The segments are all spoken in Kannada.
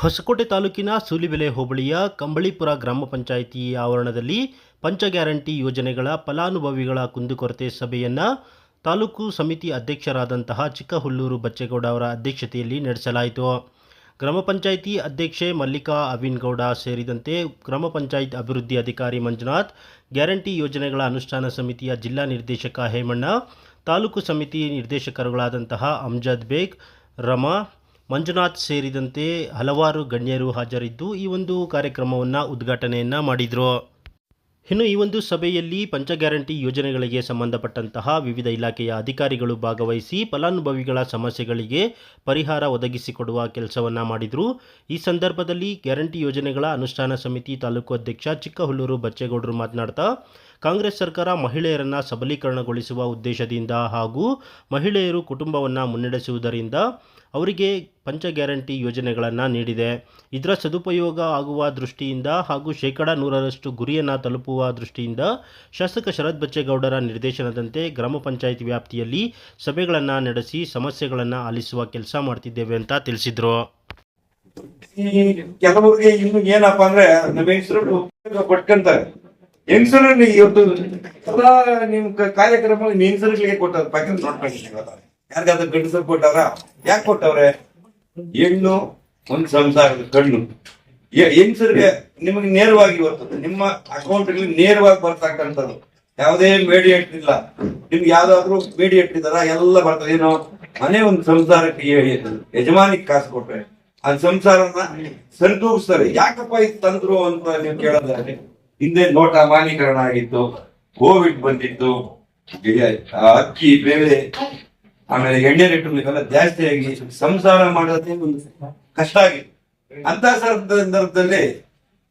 ಹೊಸಕೋಟೆ ತಾಲೂಕಿನ ಸೂಲಿಬೆಲೆ ಹೋಬಳಿಯ ಕಂಬಳಿಪುರ ಗ್ರಾಮ ಪಂಚಾಯಿತಿ ಆವರಣದಲ್ಲಿ ಪಂಚ ಗ್ಯಾರಂಟಿ ಯೋಜನೆಗಳ ಫಲಾನುಭವಿಗಳ ಕುಂದುಕೊರತೆ ಸಭೆಯನ್ನು ತಾಲೂಕು ಸಮಿತಿ ಅಧ್ಯಕ್ಷರಾದಂತಹ ಚಿಕ್ಕಹುಲ್ಲೂರು ಬಚ್ಚೇಗೌಡ ಅವರ ಅಧ್ಯಕ್ಷತೆಯಲ್ಲಿ ನಡೆಸಲಾಯಿತು. ಗ್ರಾಮ ಪಂಚಾಯಿತಿ ಅಧ್ಯಕ್ಷೆ ಮಲ್ಲಿಕಾ ಅವಿನ್ಗೌಡ ಸೇರಿದಂತೆ ಗ್ರಾಮ ಪಂಚಾಯತ್ ಅಭಿವೃದ್ಧಿ ಅಧಿಕಾರಿ ಮಂಜುನಾಥ್, ಗ್ಯಾರಂಟಿ ಯೋಜನೆಗಳ ಅನುಷ್ಠಾನ ಸಮಿತಿಯ ಜಿಲ್ಲಾ ನಿರ್ದೇಶಕ ಹೇಮಣ್ಣ, ತಾಲೂಕು ಸಮಿತಿ ನಿರ್ದೇಶಕರುಗಳಾದಂತಹ ಅಮ್ಜದ್ ಬೇಗ್, ರಮಾ ಮಂಜುನಾಥ್ ಸೇರಿದಂತೆ ಹಲವಾರು ಗಣ್ಯರು ಹಾಜರಿದ್ದು ಈ ಒಂದು ಕಾರ್ಯಕ್ರಮವನ್ನು ಉದ್ಘಾಟನೆಯನ್ನು ಮಾಡಿದರು. ಇನ್ನು ಈ ಒಂದು ಸಭೆಯಲ್ಲಿ ಪಂಚ ಗ್ಯಾರಂಟಿ ಯೋಜನೆಗಳಿಗೆ ಸಂಬಂಧಪಟ್ಟಂತಹ ವಿವಿಧ ಇಲಾಖೆಯ ಅಧಿಕಾರಿಗಳು ಭಾಗವಹಿಸಿ ಫಲಾನುಭವಿಗಳ ಸಮಸ್ಯೆಗಳಿಗೆ ಪರಿಹಾರ ಒದಗಿಸಿಕೊಡುವ ಕೆಲಸವನ್ನು ಮಾಡಿದರು. ಈ ಸಂದರ್ಭದಲ್ಲಿ ಗ್ಯಾರಂಟಿ ಯೋಜನೆಗಳ ಅನುಷ್ಠಾನ ಸಮಿತಿ ತಾಲೂಕು ಅಧ್ಯಕ್ಷ ಚಿಕ್ಕಹುಲ್ಲೂರು ಬಚ್ಚೇಗೌಡರು ಮಾತನಾಡ್ತಾ, ಕಾಂಗ್ರೆಸ್ ಸರ್ಕಾರ ಮಹಿಳೆಯರನ್ನು ಸಬಲೀಕರಣಗೊಳಿಸುವ ಉದ್ದೇಶದಿಂದ ಹಾಗೂ ಮಹಿಳೆಯರು ಕುಟುಂಬವನ್ನು ಮುನ್ನಡೆಸುವುದರಿಂದ ಅವರಿಗೆ ಪಂಚ ಗ್ಯಾರಂಟಿ ಯೋಜನೆಗಳನ್ನು ನೀಡಿದೆ. ಇದರ ಸದುಪಯೋಗ ಆಗುವ ದೃಷ್ಟಿಯಿಂದ ಹಾಗೂ ಶೇಕಡ ನೂರರಷ್ಟು ಗುರಿಯನ್ನು ತಲುಪುವ ದೃಷ್ಟಿಯಿಂದ ಶಾಸಕ ಶರತ್ ಬಚ್ಚೇಗೌಡರ ನಿರ್ದೇಶನದಂತೆ ಗ್ರಾಮ ಪಂಚಾಯತ್ ವ್ಯಾಪ್ತಿಯಲ್ಲಿ ಸಭೆಗಳನ್ನು ನಡೆಸಿ ಸಮಸ್ಯೆಗಳನ್ನು ಆಲಿಸುವ ಕೆಲಸ ಮಾಡ್ತಿದ್ದೇವೆ ಅಂತ ತಿಳಿಸಿದರು. ಕೆಲವರಿಗೆ ಇನ್ನು ಏನಪ್ಪಾ ಅಂದ್ರೆ ನಮ್ಮ ಹೆಸರು ಉಪಯೋಗ ಪಡ್ಕೊಂತಾರೆ ಹೆಂಗಸರು ಇವತ್ತು ಎಲ್ಲಾ ನಿಮ್ ಕಾರ್ಯಕ್ರಮ ಹೆಂಗಸರುಗಳಿಗೆ ಕೊಟ್ಟಾರ ಪ್ಯಾಕೆಟ್ ನೋಡ್ಕೊಂಡಿದ್ದೀವಲ್ಲ ಯಾರಿಗಾದ್ರೂ ಗಂಡಸರು ಕೊಟ್ಟಾರ? ಯಾಕೆ ಕೊಟ್ಟವ್ರೆ? ಹೆಣ್ಣು ಒಂದ್ ಸಂಸಾರದ ಕಣ್ಣು ಹೆಂಗಸರಿಗೆ ನಿಮಗೆ ನೇರವಾಗಿ ಬರ್ತದೆ. ನಿಮ್ಮ ಅಕೌಂಟ್ ನೇರವಾಗಿ ಬರ್ತಕ್ಕಂಥದ್ದು. ಯಾವುದೇ ಮೀಡಿಯೇಟ್ ಇಲ್ಲ. ನಿಮ್ಗೆ ಯಾವ್ದಾದ್ರು ಮೀಡಿಯೇಟ್ ಇದ್ದಾರ, ಎಲ್ಲ ಬರ್ತದೆ. ಏನೋ ಮನೆ ಒಂದು ಸಂಸಾರಕ್ಕೆ ಯಜಮಾನಿಗೆ ಕಾಸು ಕೊಟ್ರೆ ಆ ಸಂಸಾರನ ಸರಿದೂಗಿಸ್ತಾರೆ ಯಾಕಪ್ಪ ಇದು ತಂದ್ರು ಅಂತ ನೀವು ಕೇಳೋದಾದ್ರೆ ಹಿಂದೆ ನೋಟ ಮಾನೀಕರಣ ಆಗಿತ್ತು ಕೋವಿಡ್ ಬಂದಿತ್ತು ಅಕ್ಕಿ, ಬೇಳೆ ಆಮೇಲೆ ಎಣ್ಣೆ ರೇಟು ಇವೆಲ್ಲ ಜಾಸ್ತಿ ಆಗಿ ಸಂಸಾರ ಮಾಡೋದೇ ಒಂದು ಕಷ್ಟ ಆಗಿದೆ. ಅಂತ ಸಂದರ್ಭದಲ್ಲಿ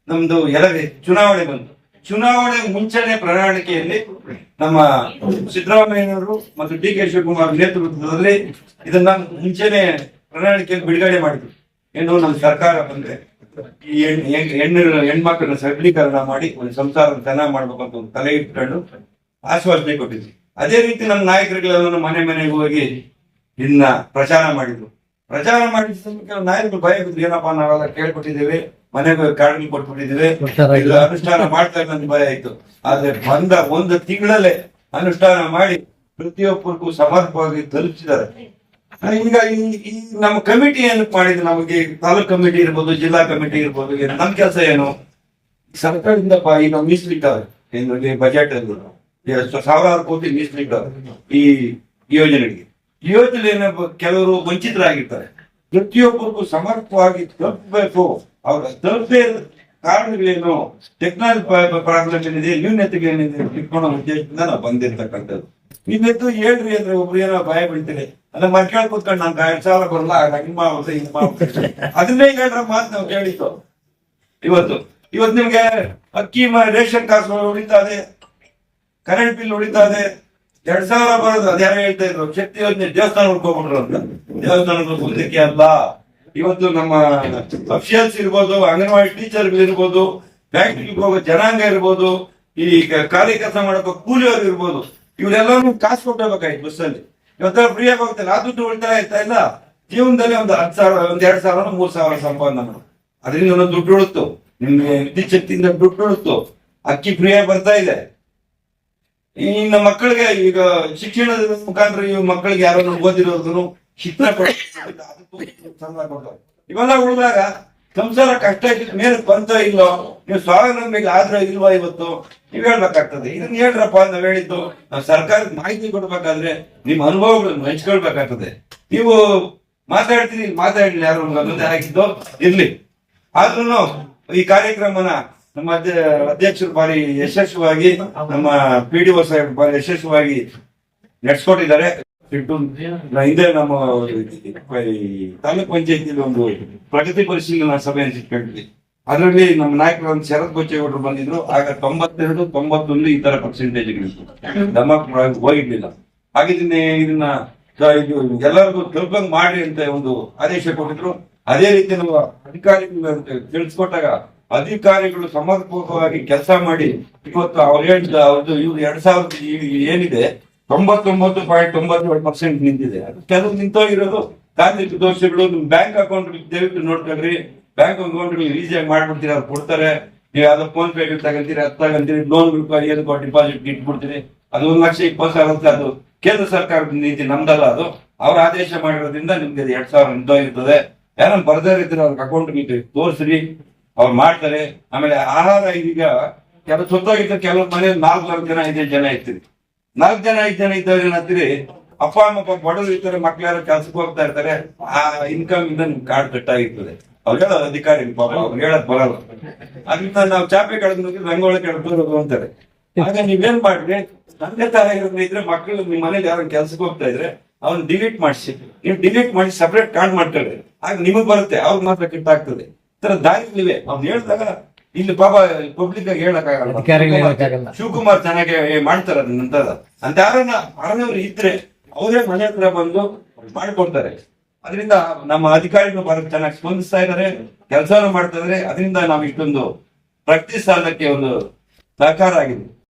ನಮ್ದು ಎಲ್ಲ ಚುನಾವಣೆ ಬಂತು. ಚುನಾವಣೆ ಮುಂಚೆನೆ ಪ್ರಣಾಳಿಕೆಯಲ್ಲಿ ನಮ್ಮ ಸಿದ್ದರಾಮಯ್ಯನವರು ಮತ್ತು ಡಿ ಕೆ ಶಿವಕುಮಾರ್ ನೇತೃತ್ವದಲ್ಲಿ ಇದನ್ನ ಮುಂಚೆನೆ ಪ್ರಣಾಳಿಕೆಯಲ್ಲಿ ಬಿಡುಗಡೆ ಮಾಡಿದ್ರು. ಏನು ನಮ್ಮ ಸರ್ಕಾರ ಬಂದ್ರೆ ಈ ಹೆಣ್- ಹೆಣ್- ಹೆಣ್ಣು, ಹೆಣ್ಮಕ್ಳನ್ನ ಸಬಲೀಕರಣ ಮಾಡಿ ಒಂದು ಸಂಸಾರ ಚೆನ್ನಾಗಿ ಮಾಡ್ಬೇಕು ಅಂತ ಒಂದು ತಲೆ ಇಟ್ಕೊಂಡು ಆಶ್ವಾಸನೆ ಕೊಟ್ಟಿದ್ವಿ. ಅದೇ ರೀತಿ ನಮ್ಮ ನಾಯಕರುಗಳೆಲ್ಲ ಮನೆ ಮನೆಗೆ ಹೋಗಿ ಇನ್ನ ಪ್ರಚಾರ ಮಾಡಿದ್ರು. ಪ್ರಚಾರ ಮಾಡಿದ ಕೆಲವು ನಾಯಕರು ಭಯ ಬಿದ್ರು ಏನಪ್ಪಾ ನಾವೆಲ್ಲ ಕೇಳ್ಕೊಟ್ಟಿದ್ದೇವೆ ಮನೆಗೆ ಕಾರ್ಡ್ ಕೊಟ್ಬಿಟ್ಟಿದ್ದೇವೆ ಅನುಷ್ಠಾನ ಮಾಡ್ತಾ ಇಲ್ಲ ಭಯ ಆಯ್ತು. ಆದ್ರೆ ಬಂದ ಒಂದು ತಿಂಗಳಲ್ಲೇ ಅನುಷ್ಠಾನ ಮಾಡಿ ಪ್ರತಿಯೊಬ್ಬರಿಗೂ ಸಮರ್ಪವಾಗಿ ತಲುಪಿಸಿದ್ದಾರೆ. ಈಗ ಈ ನಮ್ಮ ಕಮಿಟಿ ಏನು ಮಾಡಿದ್ರು? ನಮಗೆ ತಾಲೂಕ್ ಕಮಿಟಿ ಇರ್ಬೋದು ಜಿಲ್ಲಾ ಕಮಿಟಿ ಇರ್ಬೋದು ಏನು? ನಮ್ ಕೆಲಸ ಏನು? ಸರ್ಕಾರದಿಂದ ಬಾಯಿ ಈಗ ಮೀಸಲಿಟ್ಟವ್ರೆ ಬಜೆಟ್ ಅಲ್ಲಿ. ಎಷ್ಟು ಸಾವಿರಾರು ಕೋಟಿ ಮೀಸಲಿಟ್ಟವ್ರೆ ಈ ಯೋಜನೆಗಳಿಗೆ ಯೋಜನೆ ಕೆಲವರು ವಂಚಿತರಾಗಿರ್ತಾರೆ. ಪ್ರತಿಯೊಬ್ಬರಿಗೂ ಸಮರ್ಥವಾಗಿ ತಲುಪಬೇಕು. ಅವ್ರ ತಲುಪದೇ ಇರೋ ಕಾರಣಗಳೇನು? ಟೆಕ್ನಾಲಜಿ ಪ್ರಾಬ್ಲಮ್ ಏನಿದೆ ನ್ಯೂನತೆಗಳೇನಿದೆ? ತಿಳ್ಕೊಳ್ಳೋ ಉದ್ದೇಶದಿಂದ ನಾವು ಬಂದಿರ್ತಕ್ಕಂಥದ್ದು. ನೀವೆದ್ದು ಹೇಳ್ರಿ ಅಂದ್ರೆ ಒಬ್ರು ಏನೋ ಭಯ ಬೀಳ್ತಾರೆ. ಅದನ್ನ ಮರ್ಕೇಳ್ ಕೂತ್ಕೊಂಡು ನಾನು ಎರಡ್ ಸಾವಿರ ಬರಲ್ಲ ಹಿಂಗ್ ಮಾಡ್ಬಿಡ್ತೆ ಹಿಂಗ್ ಅದನ್ನೇ ಹೇಳ್ರ ಮಾತು ನಾವು ಕೇಳಿತ್ತು ಇವತ್ತು ಇವತ್ತು ನಿಮ್ಗೆ ಅಕ್ಕಿ ರೇಷನ್ ಕಾರ್ಡ್ ಉಳಿತಾ ಇದೆ. ಕರೆಂಟ್ ಬಿಲ್ ಉಳಿತಾ ಇದೆ. ಎರಡ್ ಸಾವಿರ ಬರೋದು. ಅದ್ಯಾರ ಹೇಳ್ತಾ ಇದ್ರು. ಶಕ್ತಿ ಯೋಜನೆ ದೇವಸ್ಥಾನ ಹುಡ್ಕೊಂಡ್ರು ಅಂತ. ದೇವಸ್ಥಾನ ಮುಂದಕ್ಕೆ ಅಲ್ಲ. ಇವತ್ತು ನಮ್ಮ ಅಫಿಷಿಯಲ್ಸ್ ಇರ್ಬೋದು, ಅಂಗನವಾಡಿ ಟೀಚರ್ ಇರ್ಬೋದು ಫ್ಯಾಕ್ಟ್ರಿಗೆ ಹೋಗೋ ಜನಾಂಗ ಇರ್ಬೋದು, ಈ ಕಾರ್ಯಕರ್ತ ಕೆಲಸ ಮಾಡೋ ಕೂಲಿಯವರು ಇರ್ಬೋದು ಇವರೆಲ್ಲರೂ ಕಾಸು ಕೊಟ್ಟಬೇಕಾಯ್ತು ಬಸ್ಸಲ್ಲಿ. ಇವತ್ತೆಲ್ಲ ಫ್ರೀ ಆಗಿ ಹೋಗ್ತಾರೆ ಆ ದುಡ್ಡು ಉಳಿತಾಯ ಆಯ್ತಾ ಇಲ್ಲ? ಜೀವನದಲ್ಲಿ ಒಂದು ಹತ್ತು ಸಾವಿರ, ಒಂದ್ ಎರಡ್ ಸಾವಿರ ಮೂರ್ ಸಾವಿರ ಸಂಪಾದನೆ ಅದರಿಂದ ಒಂದೊಂದು ದುಡ್ಡು ಉಳಿತು ನಿಮ್ಗೆ ವಿದ್ಯುತ್ ಶಕ್ತಿಯಿಂದ ದುಡ್ಡು ಉಳಿತು ಅಕ್ಕಿ ಫ್ರೀ ಆಗಿ ಬರ್ತಾ ಇದೆ. ಈ ಮಕ್ಕಳಿಗೆ ಈಗ ಶಿಕ್ಷಣದ ಮುಖಾಂತರ ಈ ಮಕ್ಕಳಿಗೆ ಯಾರೋ ಓದಿರೋದನ್ನು ಶಿಕ್ಷಣ ಕೊಡ್ತಾರೆ. ಇವೆಲ್ಲ ಉಳಿದಾಗ ಸಂಸಾರ ಕಷ್ಟ ಮೇಲೆ ಬಂತ ಇಲ್ಲೋ, ನೀವು ಸ್ವಾವಲಂಬಿಗೆ ಆದ್ರೆ ಇಲ್ವಾ ಇವತ್ತು ನೀವ್ ಹೇಳ್ಬೇಕಾಗ್ತದೆ. ಇದನ್ನ ಹೇಳ್ರಪ್ಪ ನಾವ್ ಹೇಳಿದ್ದು, ನಾವು ಸರ್ಕಾರಕ್ಕೆ ಮಾಹಿತಿ ಕೊಡ್ಬೇಕಾದ್ರೆ ನಿಮ್ ಅನುಭವಗಳನ್ನು ಹಂಚ್ಕೊಳ್ಬೇಕಾಗ್ತದೆ. ನೀವು ಮಾತಾಡ್ತೀರಿ ಮಾತಾಡ್ಲಿ ಯಾರು ಆಗಿದ್ದು ಇರ್ಲಿ. ಆದ್ರೂ ಈ ಕಾರ್ಯಕ್ರಮನ ನಮ್ಮ ಅಧ್ಯ- ಅಧ್ಯಕ್ಷರು ಬಾರಿ ಯಶಸ್ವಿಯಾಗಿ ನಮ್ಮ ಪಿ ಡಿ ಸಾಹೇಬ್ ಬಾರಿ ಯಶಸ್ವಿಯಾಗಿ ನಡೆಸ್ಕೊಟ್ಟಿದ್ದಾರೆ. ಹಿಂದೆ ನಮ್ಮ ತಾಲೂಕ್ ಪಂಚಾಯತಿ ಒಂದು ಪ್ರಗತಿ ಪರಿಶೀಲನಾ ಸಭೆ ಇಟ್ಕೊಂಡಿದ್ವಿ ಅದರಲ್ಲಿ ನಮ್ಮ ನಾಯಕರು ಶರತ್ ಬಚ್ಚೇಗೌಡರು ಬಂದಿದ್ರು. ಆಗ ತೊಂಬತ್ತೆರಡು, ತೊಂಬತ್ತೊಂದು ಈ ತರ ಪರ್ಸೆಂಟೇಜ್ ನಮ್ಮ ಹೋಗಿರ್ಲಿಲ್ಲ. ಹಾಗಿದ್ದೀನಿ ಇದನ್ನ ಎಲ್ಲರಿಗೂ ತಲುಪಂಗ್ ಮಾಡ್ರಿ ಅಂತ ಒಂದು ಆದೇಶ ಕೊಟ್ಟಿದ್ರು. ಅದೇ ರೀತಿ ನಾವು ಅಧಿಕಾರಿಗಳು ತಿಳಿಸ್ಕೊಟ್ಟಾಗ ಅಧಿಕಾರಿಗಳು ಸಮರ್ಪಕವಾಗಿ ಕೆಲಸ ಮಾಡಿ ಇವತ್ತು ಅವ್ರು ಅವರು ಅವ್ರದ್ದು ಇವ್ರು ಎರಡ್ ಸಾವಿರದ ಏನಿದೆ, ತೊಂಬತ್ತೊಂಬತ್ತು ಪಾಯಿಂಟ್ ತೊಂಬತ್ತೇಳು ಪರ್ಸೆಂಟ್ ನಿಂತಿದೆ. ಅದು ಕೆಲವು ನಿಂತೋಗಿರೋದು. ತಾಂತ್ರಿಕ ದೋಷಗಳು ನಿಮ್ ಬ್ಯಾಂಕ್ ಅಕೌಂಟ್ ದಯವಿಟ್ಟು ನೋಡ್ಕೊಂಡ್ರಿ ಬ್ಯಾಂಕ್ ಅಕೌಂಟ್ಗಳು ಈಸಿಯಾಗಿ ಮಾಡ್ಬಿಡ್ತೀರಿ ಅವ್ರು ಕೊಡ್ತಾರೆ. ನೀವು ಯಾವ್ದೋ ಫೋನ್ ಪೇ ತಗೊಂತೀರಿ, ಅದು ತಗೊಂತೀರಿ. Loan ಏನಕ್ಕೋ deposit ಇಟ್ಬಿಡ್ತೀರಿ. ಅದು ಒಂದ್ ಲಕ್ಷ ಇಪ್ಪತ್ತು ಸಾವಿರ ಅಂತ ಅದು ಕೇಂದ್ರ ಸರ್ಕಾರದ ನೀತಿ ನಮ್ದಲ್ಲ ಅದು. ಅವ್ರ ಆದೇಶ ಮಾಡಿರೋದ್ರಿಂದ ನಿಮ್ಗೆ ಅದು ಎರಡ್ ಸಾವಿರ ನಿಂತೋಗಿರ್ತದೆ. ಯಾರನ್ನ ಬರ್ದೇ ಇದ್ರೆ ಅವ್ರ ಅಕೌಂಟ್ ತೋರಿಸ್ರಿ. ಅವ್ರು ಮಾಡ್ತಾರೆ. ಆಮೇಲೆ ಆಹಾರ ಈಗ ಕೆಲವು ಸುತ್ತೋಗಿದ್ದ ಕೆಲವು ಮನೆ ನಾಲ್ಕು ನಾಲ್ಕು ಜನ ಐದು ಜನ ಇರ್ತೀರಿ. ನಾಲ್ಕು ಜನ ಐದು ಜನ ಇದ್ದವ್ರು ಏನಂತೀರಿ ಅಪ್ಪ, ಅಮ್ಮ ಬಡವರು ಇರ್ತಾರೆ ಮಕ್ಳ್ಯಾರು ಕೆಲ್ಸಕ್ಕೆ ಹೋಗ್ತಾ ಇರ್ತಾರೆ. ಆ ಇನ್ಕಮ್ ಇಂದ ನಿಮ್ ಕಾರ್ಡ್ ಕಟ್ಟಾಗಿರ್ತದೆ ಅವ್ರು ಹೇಳೋದು ಅಧಿಕಾರಿ, ಪಾಪ ಅವ್ರು ಹೇಳಕ್ ಬರಲ್ಲ. ಅದ್ರಿಂದ ನಾವು ಚಾಪೆ ಕಳೆದು ರಂಗೋಳಿ ಕಳೆದು ಅಂತಾರೆ. ಆಗ ನೀವೇನ್ ಮಾಡ್ರಿ? ತಂದೆ ತಾಯಿ ಇದ್ರೆ ಮಕ್ಕಳು ನಿಮ್ ಮನೇಲಿ ಯಾರು ಕೆಲ್ಸಕ್ಕೆ ಹೋಗ್ತಾ ಇದ್ರೆ ಅವ್ನ ಡಿಲೀಟ್ ಮಾಡಿಸಿ. ನೀವು ಡಿಲೀಟ್ ಮಾಡಿ ಸಪರೇಟ್ ಕಾರ್ಡ್ ಮಾಡ್ತಾರೆ. ಆಗ ನಿಮಗ್ ಬರುತ್ತೆ, ಅವ್ರಿಗೆ ಮಾತ್ರ ಕಟ್ಟಾಗ್ತದೆ ತರ ದಾರಿಗಳಿವೆ. ಅವ್ನು ಹೇಳಿದಾಗ ಇಲ್ಲಿ ಪಾಪ ಪಬ್ಲಿಕ್ ಆಗಿ ಹೇಳಕ್ಕಾಗಲ್ಲ. ಶಿವಕುಮಾರ್ ಚೆನ್ನಾಗಿ ಮಾಡ್ತಾರೆ ನಂತರ. ಅಂತ ಯಾರನ್ನ ಅರಣ್ಯವ್ರು ಇದ್ರೆ ಅವರೇ ಮನೆ ಹತ್ರ ಬಂದು ಮಾಡ್ಕೊಡ್ತಾರೆ ಅದರಿಂದ ನಮ್ಮ ಅಧಿಕಾರಿಗಳು ಬಹಳ ಚೆನ್ನಾಗಿ ಸ್ಪಂದಿಸ್ತಾ ಇದ್ದಾರೆ ಕೆಲಸನೂ ಮಾಡ್ತಾ ಇದ್ರೆ. ಅದರಿಂದ ನಾವು ಇಷ್ಟೊಂದು ಪ್ರಗತಿ ಸಾಧನಕ್ಕೆ ಒಂದು ಸಹಕಾರ ಆಗಿದೆ.